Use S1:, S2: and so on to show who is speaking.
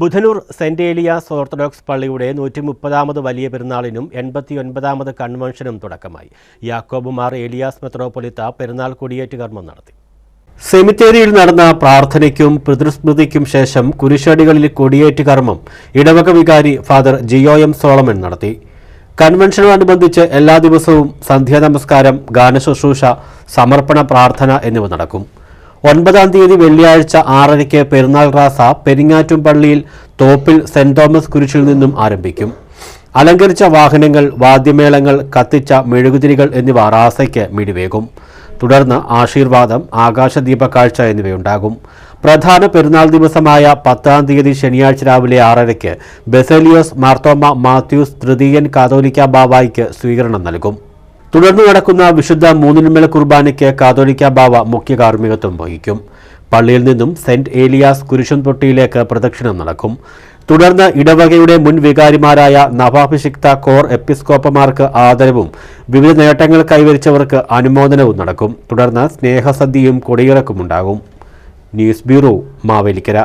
S1: Budhanur saint Elias orthodox പള്ളിയുടെ നൂറ്റി മുപ്പതാമത് വലിയ പെരുന്നാളിനും എൺപത്തി ഒൻപതാമത് കൺവെൻഷനും തുടക്കമായി. യാക്കോബുമാർ ഏലിയാസ് മെത്രോപൊലിത്ത പെരുന്നാൾ കൊടിയേറ്റ് കർമ്മം നടത്തി. സെമിത്തേരിയിൽ നടന്ന പ്രാർത്ഥനയ്ക്കും പിതൃസ്മൃതിക്കും ശേഷം കുരിശടികളിൽ കൊടിയേറ്റ് കർമ്മം ഇടവക വികാരി ഫാദർ ജിയോ എം സോളമൻ നടത്തി. കൺവെൻഷനോടനുബന്ധിച്ച് എല്ലാ ദിവസവും സന്ധ്യാ നമസ്കാരം ഗാനശുശ്രൂഷ സമർപ്പണ പ്രാർത്ഥന എന്നിവ നടക്കും. ഒൻപതാം തീയതി വെള്ളിയാഴ്ച ആറരയ്ക്ക് പെരുന്നാൾ റാസ പെരിങ്ങാറ്റും പള്ളിയിൽ തോപ്പിൽ സെന്റ് തോമസ് കുരിശിൽ നിന്നും ആരംഭിക്കും. അലങ്കരിച്ച വാഹനങ്ങൾ വാദ്യമേളങ്ങൾ കത്തിച്ച മെഴുകുതിരികൾ എന്നിവ റാസയ്ക്ക് മിടിവേകും. തുടർന്ന് ആശീർവാദം ആകാശദീപ കാഴ്ച എന്നിവയുണ്ടാകും. പ്രധാന പെരുന്നാൾ ദിവസമായ പത്താം തീയതി ശനിയാഴ്ച രാവിലെ ആറരയ്ക്ക് ബെസേലിയോസ് മാർത്തോമ മാത്യൂസ് തൃതീയൻ കാതോലിക്ക ബാബായിക്ക് സ്വീകരണം നൽകും. തുടർന്ന് നടക്കുന്ന വിശുദ്ധ മൂന്നിന്മേൽ കുർബാനയ്ക്ക് കാതോലിക്ക ബാവ മുഖ്യ കാർമ്മികത്വം വഹിക്കും. പള്ളിയിൽ നിന്നും സെന്റ് ഏലിയാസ് കുരിശൻതൊട്ടിയിലേക്ക് പ്രദക്ഷിണം നടക്കും. തുടർന്ന് ഇടവകയുടെ മുൻ വികാരിമാരായ നവാഭിഷിക്ത കോർ എപ്പിസ്കോപ്പമാർക്ക് ആദരവും വിവിധ നേട്ടങ്ങൾ കൈവരിച്ചവർക്ക് അനുമോദനവും നടക്കും. തുടർന്ന് സ്നേഹസദ്യയും കൊടിയിറക്കുമുണ്ടാകും. News bureau Mavelikara.